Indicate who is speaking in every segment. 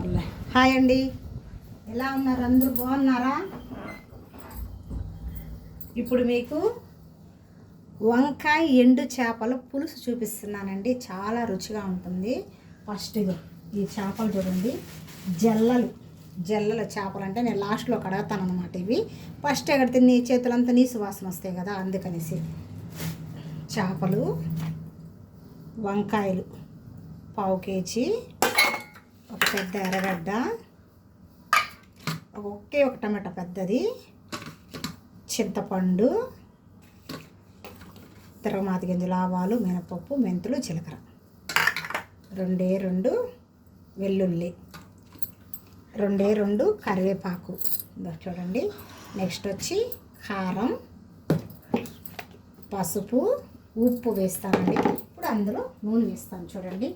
Speaker 1: Hi అండి. ఎలా ఉన్నారు? అందరూ బాగున్నారా? ఇప్పుడు మీకు వంకాయ ఎండు చేపల పులుసు చూపిస్తున్నానండి. చాలా రుచిగా ఉంటుంది. ఫస్ట్ ఈ చేపలు చూడండి. జల్లలు. జల్లల చేపలు అంటే నేను లాస్ట్లో కడగతాను అనమాట ఇవి. ఫస్ట్ ఎక్కడ నీ చేతులంతా నీ సువాసన వస్తాయి కదా అందుకనేసి చేపలు వంకాయలు పావు కేజీ పెద్ద ఎర్రగడ్డ ఒకే ఒక టమాటా పెద్దది. చింతపండు. తిరగమాత గింజలు ఆవాలు మినపప్పు మెంతులు జీలకర్ర. రెండే రెండు వెల్లుల్లి. రెండే రెండు కరివేపాకు. చూడండి. నెక్స్ట్ వచ్చి కారం పసుపు ఉప్పు వేస్తానండి. ఇప్పుడు అందులో నూనె వేస్తాను చూడండి.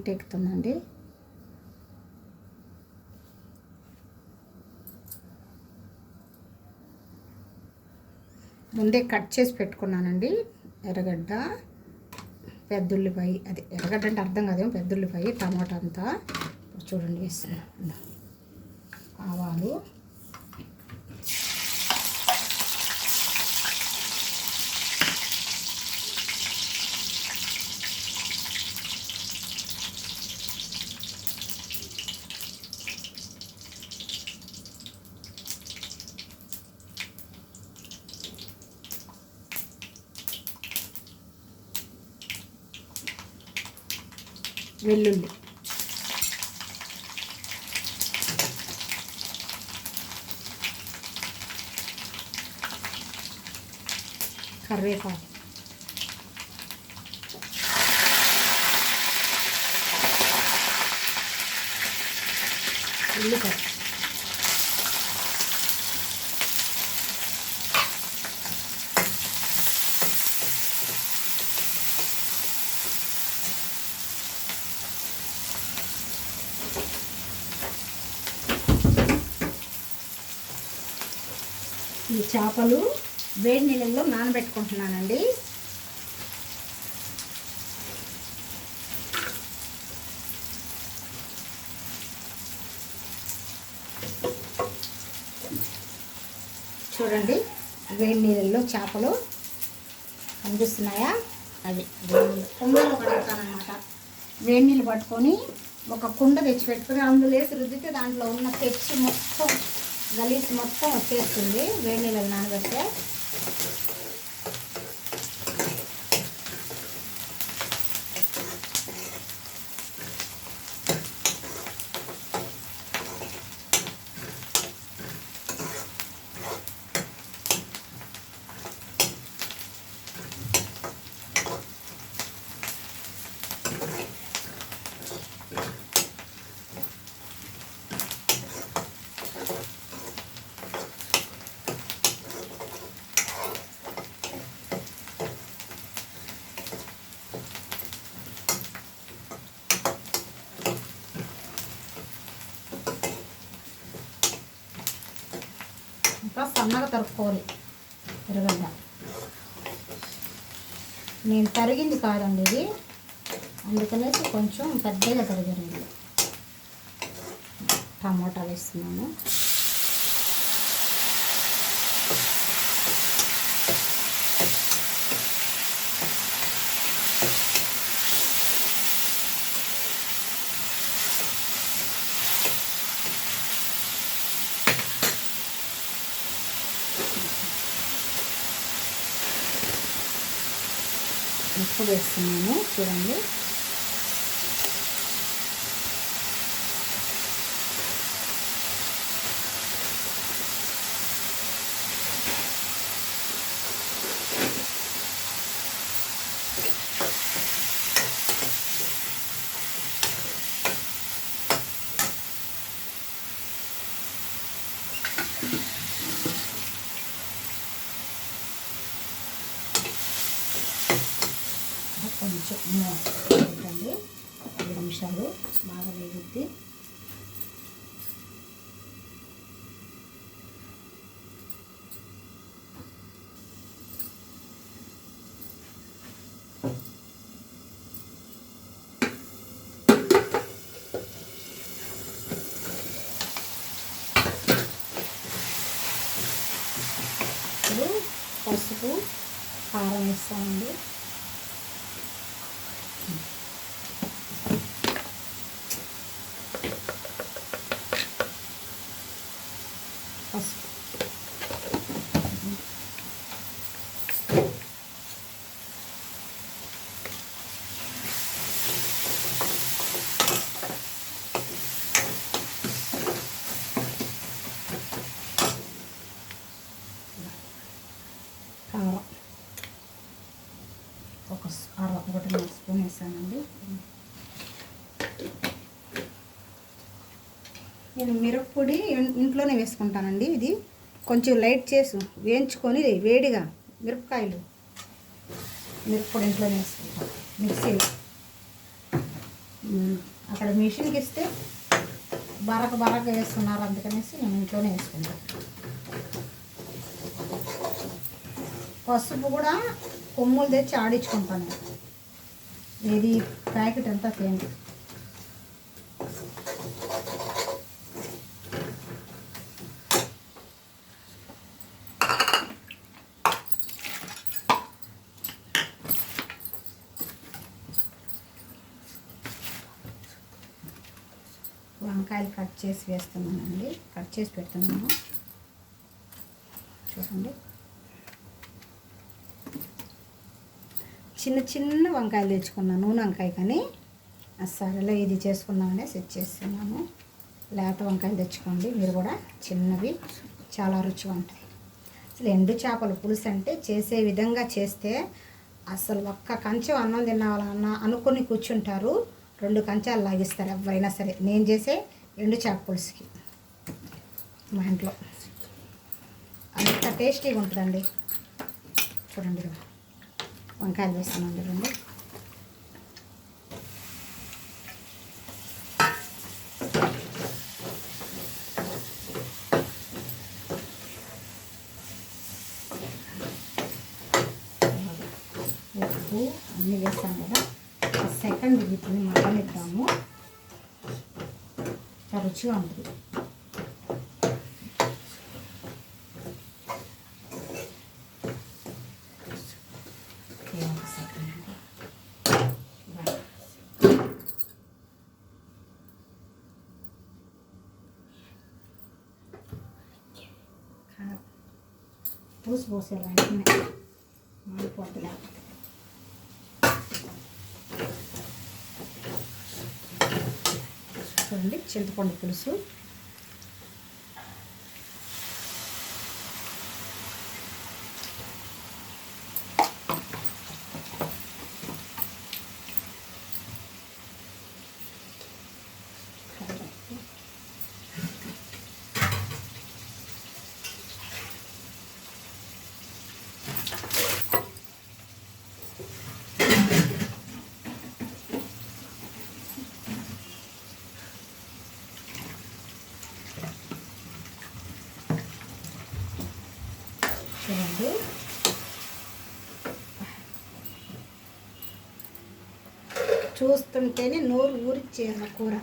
Speaker 1: హీట్ ఎక్కుతుందండి ముందే కట్ చేసి పెట్టుకున్నానండి. ఎర్రగడ్డ పెద్దుల్లిపాయ అది ఎర్రగడ్డ అంటే అర్థం కాదేమో పెద్దుల్లిపాయ టమాటా అంతా. చూడండి వేస్తున్నాను ఆవాలు. వెల్లుల్లి. కరివేపాకు. ఉల్లిపాయ ఈ చేపలు వేడి నీళ్ళల్లో నానబెట్టుకుంటున్నానండి. చూడండి వేడి నీళ్ళల్లో చేపలు కనిపిస్తున్నాయా అవి కుండలో కడుగుతానమాట వేడి నీళ్ళు పట్టుకొని ఒక కుండ తెచ్చి పెట్టుకొని అందులో వేసి రుద్దితే దాంట్లో ఉన్న తెచ్చి మొత్తం గలీజ్ మొత్తం వచ్చేస్తుంది. వేడి నీళ్ళు నానబెడితే. ఇట్లా సన్నగా తరుక్కోవాలి. ఎర్రగడ్డ. నేను తరిగింది కాదండి ఇది. అందుకనేసి కొంచెం పెద్దగా తరిగాను టమోటాలు వేస్తున్నాను. ఉప్పు వేస్తున్నాను. చూడండి. పసుపు కారం వేస్తామండి పసుపు కారం ఒక స్- అర ఒకటిన్నర స్పూన్ వేసానండి నేను మిరప్పొడి ఇన్- ఇంట్లోనే వేసుకుంటానండి ఇది. కొంచెం లైట్ చేసి వేయించుకొని వేడిగా మిరపకాయలు మిరపొడి ఇంట్లోనే వేసుకుంటాను మిక్సీ. అక్కడ మిషన్కి ఇస్తే బరక బరక వేస్తున్నారు అందుకనేసి నేను ఇంట్లోనే వేసుకుంటాను పసుపు కూడా కొమ్ములు తెచ్చి ఆడించుకుంటాను. ఇది ప్యాకెట్ అంతా తేండి వంకాయలు కట్ చేసి వేస్తున్నానండి. కట్ చేసి పెడుతున్నాను. చూడండి. చిన్న చిన్న వంకాయలు తెచ్చుకున్నాను నూనె వంకాయ కానీ. సరేలే ఇది చేసుకుందామనే సెట్ చేస్తున్నాను. లేత వంకాయలు తెచ్చుకోండి. మీరు కూడా చిన్నవి చాలా రుచిగా ఉంటాయి. అసలు ఎండు చేపల పులుసు అంటే చేసే విధంగా చేస్తే అసలు ఒక్క కంచెం అన్నం తినాలన్నా అనుకొని కూర్చుంటారు. రెండు కంచాలు లాగిస్తారు ఎవరైనా సరే. నేను చేసే ఎండు చేప పులుసుకి మా ఇంట్లో. అంత టేస్టీగా ఉంటుందండి. చూడండి వంకాయలు వేస్తామండి రెండు. ఉప్పు అన్నీ వేస్తాం కదా. సెకండ్ వీటిని మటన్ ఇద్దాము రుచిగా ఉంటుంది ఓకే, ఒక సెకండ్ అండి బా. కారం పూసి పోసే వెంటనే మాడిపోద్ది లేకపోతే చూడండి చింతపండు పులుసు చూడండి చూస్తుంటేనే నోరు ఊరిచ్చేయాలి కూర.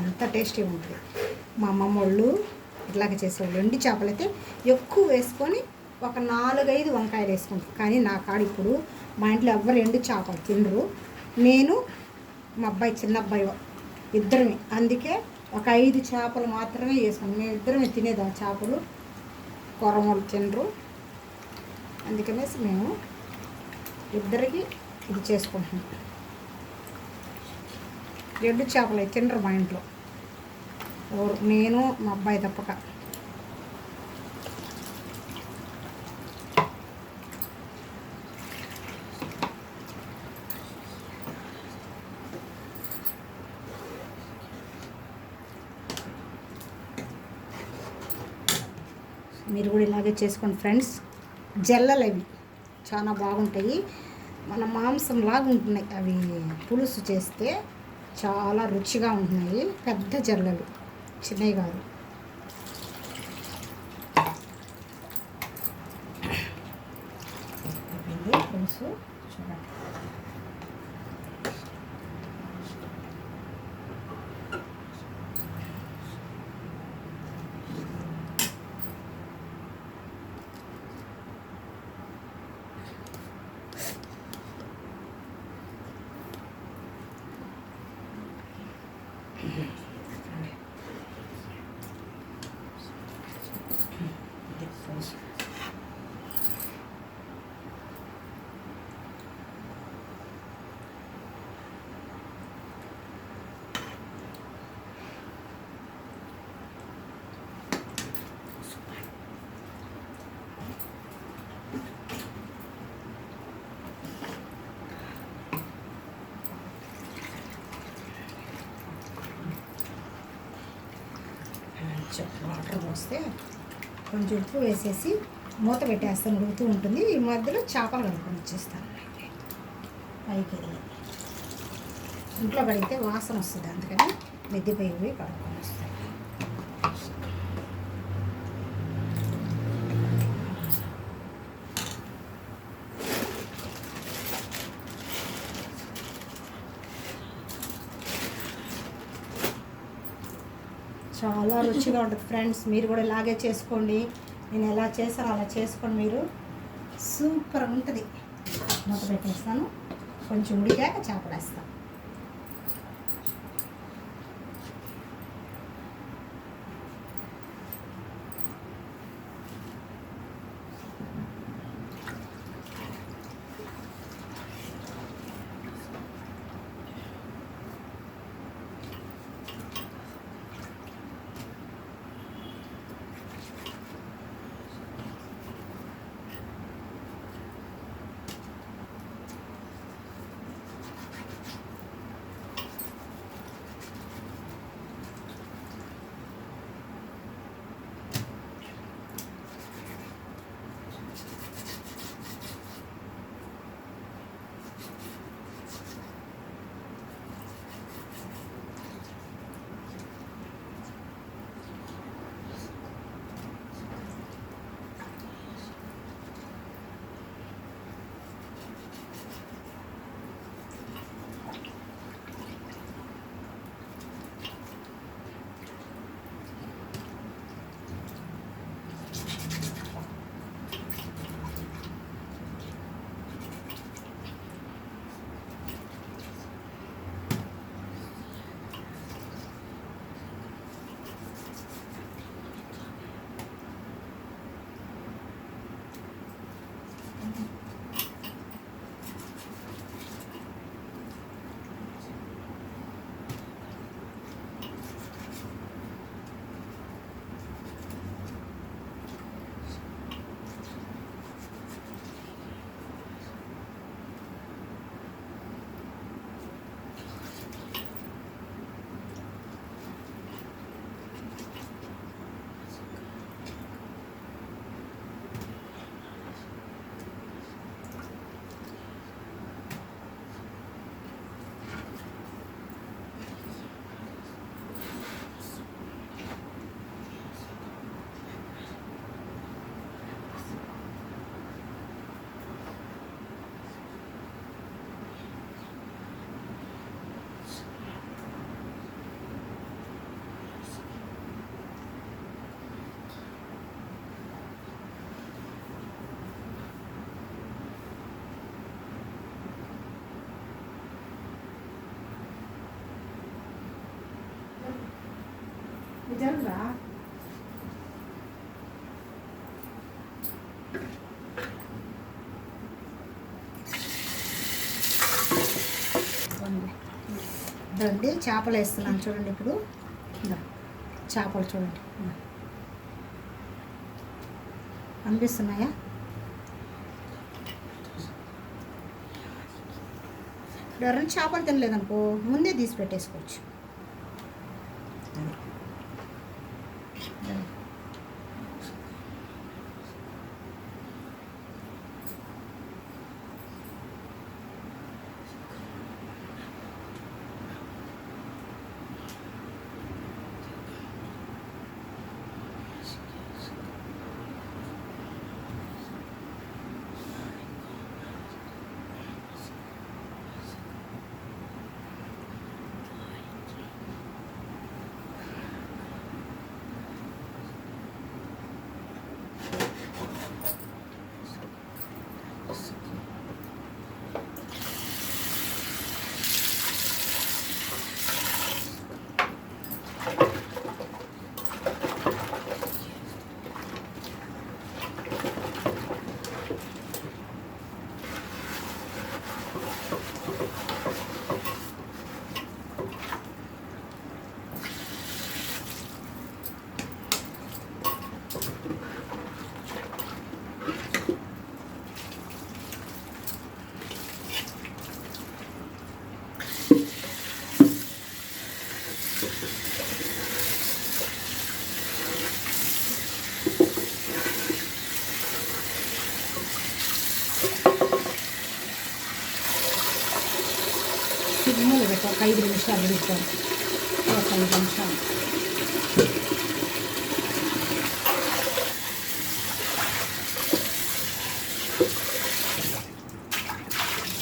Speaker 1: అంత టేస్టీ ఉంటుంది. మా అమ్మమ్మ వాళ్ళు ఇట్లాగే చేసేవాళ్ళు. ఎండి చేపలు అయితే ఎక్కువ వేసుకొని ఒక నాలుగైదు వంకాయలు వేసుకుంటారు. కానీ నా కాడ ఇప్పుడు మా ఇంట్లో ఎవ్వరు ఎండు చేపలు తినరు. నేను మా అబ్బాయి చిన్న అబ్బాయి ఇద్దరమే. అందుకే ఒక ఐదు చేపలు మాత్రమే వేసుకుంటాం. మేము ఇద్దరమే తినేదాం చేపలు. కొరమలు తినరు. అందుకనేసి మేము ఇద్దరికి ఇది చేసుకుంటున్నాం. ఎడ్డు చేపలు తినరు మా ఇంట్లో. ఎవరు నేను మా అబ్బాయి తప్పక. మీరు కూడా ఇలాగే చేసుకోండి ఫ్రెండ్స్. జల్లలు అవి చాలా బాగుంటాయి. మన మాంసం లాగా ఉంటున్నాయి. అవి పులుసు చేస్తే చాలా రుచిగా ఉంటున్నాయి. పెద్ద జల్లలు. చిన్నవి కాదు. పులుసు చూడండి ఇది పులుసు కొంచెం వాటర్ పోస్తే కొంచెం ఉప్పు వేసేసి మూత పెట్టేస్తాను ఉడుకుతూ ఉంటుంది. ఈ మధ్యలో చేపలు కలుపుకొని వచ్చేస్తాను. పైకి ఇంట్లో కడిగితే వాసన వస్తుంది అందుకని మెద్దిపోయి పోయి కడుక్కొని వస్తాను చాలా రుచిగా ఉంటుంది. ఫ్రెండ్స్ మీరు కూడా ఇలాగే చేసుకోండి. నేను ఎలా చేస్తానో అలా చేసుకోండి మీరు. సూపర్గా ఉంటుంది. మూత పెట్టేస్తాను. కొంచెం ఉడికాక చేపలేస్తాను జరుగా దండి చేపలు వేస్తున్నాను చూడండి ఇప్పుడు. చేపలు చూడండి. అనిపిస్తున్నాయా? ఎవరైనా చేపలు తినలేదనుకో ముందే తీసి పెట్టేసుకోవచ్చు. ఒక ఐదు నిమిషాలు ఉడుకుతాం ఒక ఐదు నిమిషాలు.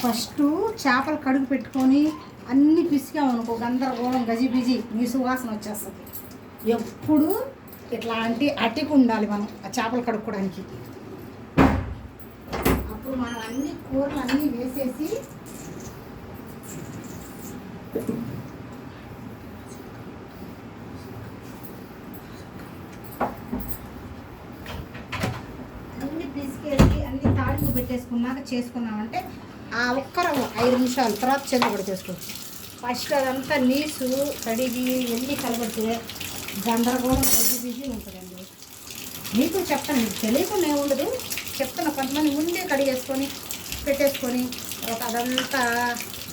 Speaker 1: ఫస్ట్ చేపలు కడుగు పెట్టుకొని అన్ని పిసికామనుకో గందరగోళం గజిబిజి నీ సువాసన వచ్చేస్తుంది. ఎప్పుడు ఇట్లాంటి అటికి ఉండాలి మనం ఆ చేపలు కడుక్కోవడానికి. అప్పుడు మనం అన్ని కూరలు అన్నీ వేసేసి అన్ని పిసికేసి అన్ని తాళింపు పెట్టేసుకున్నాక చేసుకున్నామంటే ఆ ఒక్క రవ్వ ఐదు నిమిషాలు తర్వాత చెందబడి చేసుకోవచ్చు. ఫస్ట్ అదంతా నీసు కడిగి ఎన్ని కలబడితే గందరగోళం బిజీ బిజీ ఉంటుందండి. మీకు చెప్తాను మీకు తెలియకుండా ఏముండదు చెప్తాను కొంతమంది ముందే కడిగేసుకొని పెట్టేసుకొని తర్వాత అదంతా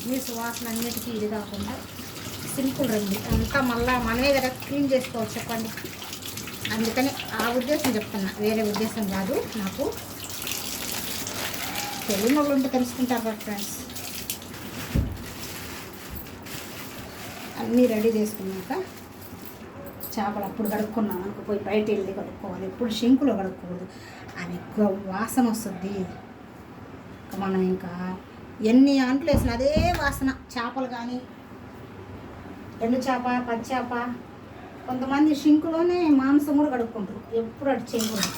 Speaker 1: మీ వాసన అన్నిటికీ ఇది కాకుండా సింపుల్ రండి అంతా మళ్ళీ మనమే కదా క్లీన్ చేసుకోవచ్చు చెప్పండి. అందుకని ఆ ఉద్దేశం చెప్తున్నా. వేరే ఉద్దేశం కాదు నాకు. తెలియని వాళ్ళు ఉంటే తెలుసుకుంటారు కదా ఫ్రెండ్స్ అన్నీ రెడీ చేసుకున్నాక చేపలు అప్పుడు కడుక్కున్నాను. అనుకో పోయి బయట వెళ్ళి కడుక్కోవాలి. ఎప్పుడు షింకులో కడుక్కోదు అది ఎక్కువ వాసన వస్తుంది. ఇంకా మనం ఇంకా ఎన్ని అంట్లు వేసిన అదే వాసన. చేపలు కానీ ఎండు చేప పచ్చి చేప. కొంతమంది షింకులోనే మాంసం కూడా కడుక్కుంటారు. ఎప్పుడు అటు చేయకూడదు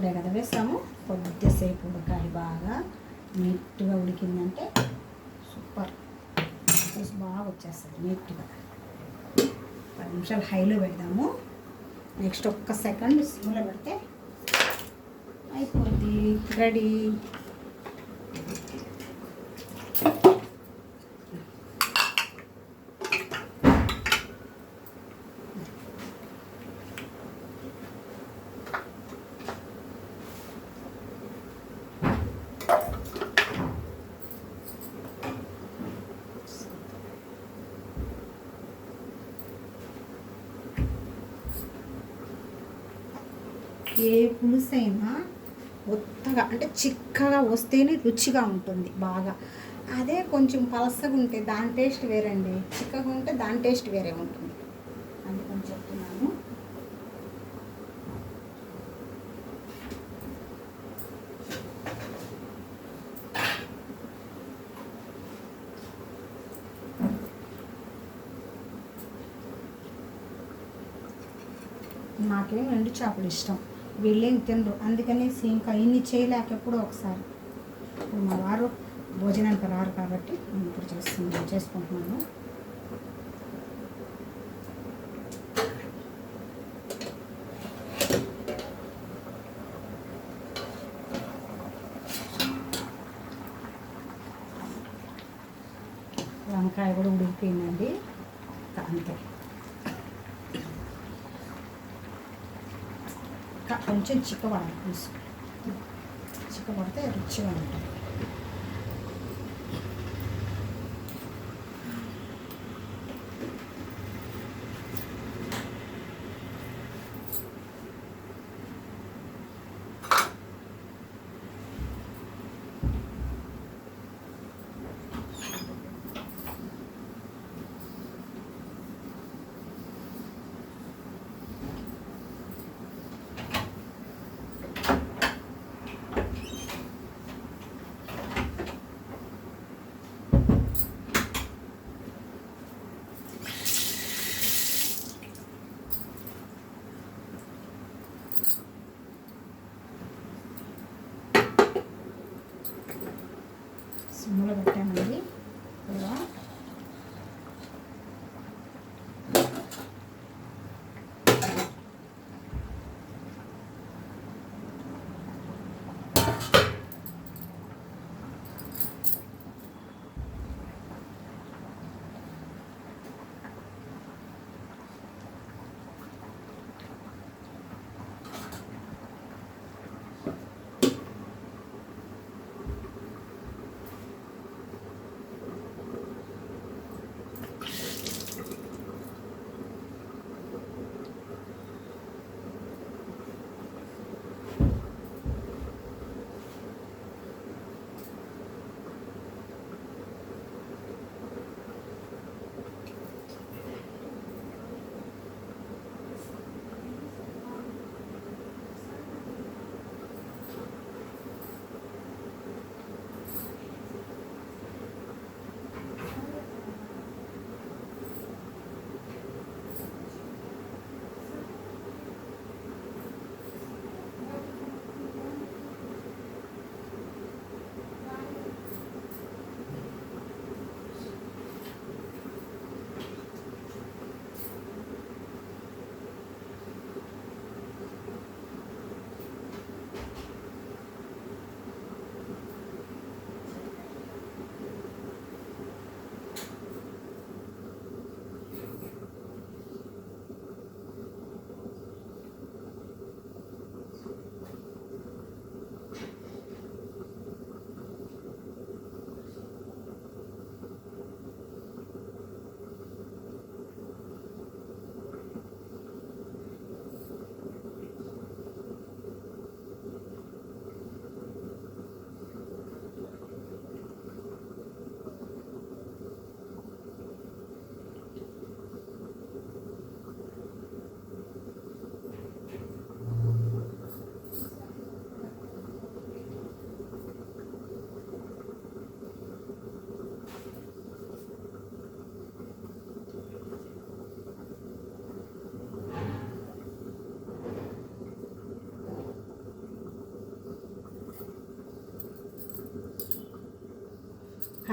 Speaker 1: ఇప్పుడే కదా వేసాము కొద్దిసేపు ఉడకాలి బాగా. నీట్గా ఉడికిందంటే సూపర్. బాగా వచ్చేస్తుంది నీట్గా. పది నిమిషాలు హైలో పెడదాము. నెక్స్ట్ ఒక్క సెకండ్ సిమ్లో పెడితే అయిపోద్ది. రెడీ. ఏ ఒత్తగా అంటే చిక్కగా వస్తేనే రుచిగా ఉంటుంది బాగా. అదే కొంచెం పలసగా ఉంటే దాని టేస్ట్ వేరండి. చిక్కగా ఉంటే దాని టేస్ట్ వేరే ఉంటుంది. అందుకని చెప్తున్నాను. నాకేం ఎండు చేపలు ఇష్టం. వీళ్ళేం తినరు. అందుకనేసి ఇంకా ఇన్ని చేయలేక ఎప్పుడో ఒకసారి. ఇప్పుడు మా వారు భోజనానికి రారు కాబట్టి నేను ఇప్పుడు చేస్తున్నాను చేసుకుంటున్నాను. వంకాయ కూడా ఉడికిపోయిందండి. అంతే. 딱 전체 찍어봐야 되겠어. 찍어볼 때 이렇게 찍어놓을게요.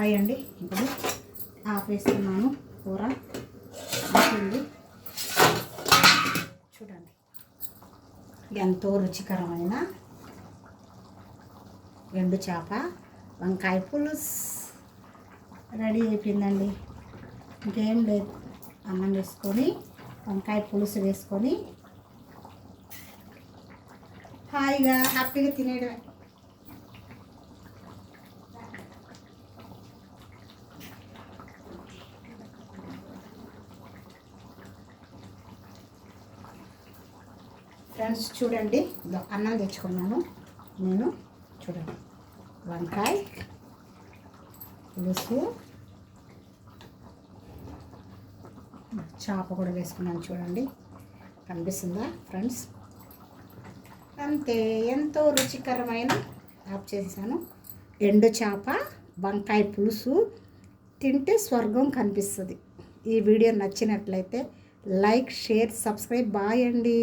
Speaker 1: హాయ్ అండి. ఇప్పుడు ఆపేస్తున్నాను కూర. ఆపింది చూడండి. ఎంతో రుచికరమైన ఎండు చేప వంకాయ పులుసు. రెడీ అయిపోయిందండి. ఇంకేం లేదు. అన్నం వేసుకొని వంకాయ పులుసు వేసుకొని. హాయిగా హ్యాపీగా తినేయడమే. ఫ్రెండ్స్ చూడండి. అన్నం తెచ్చుకున్నాను. నేను చూడండి. వంకాయ పులుసు చేప కూడా వేసుకున్నాను చూడండి. కనిపిస్తుందా ఫ్రెండ్స్? అంతే ఎంతో రుచికరమైన ఆఫ్ చేసేసాను. ఎండు చేప వంకాయ పులుసు తింటే స్వర్గం కనిపిస్తుంది. ఈ వీడియో నచ్చినట్లయితే లైక్ షేర్ సబ్స్క్రైబ్ బాయ్ అండి.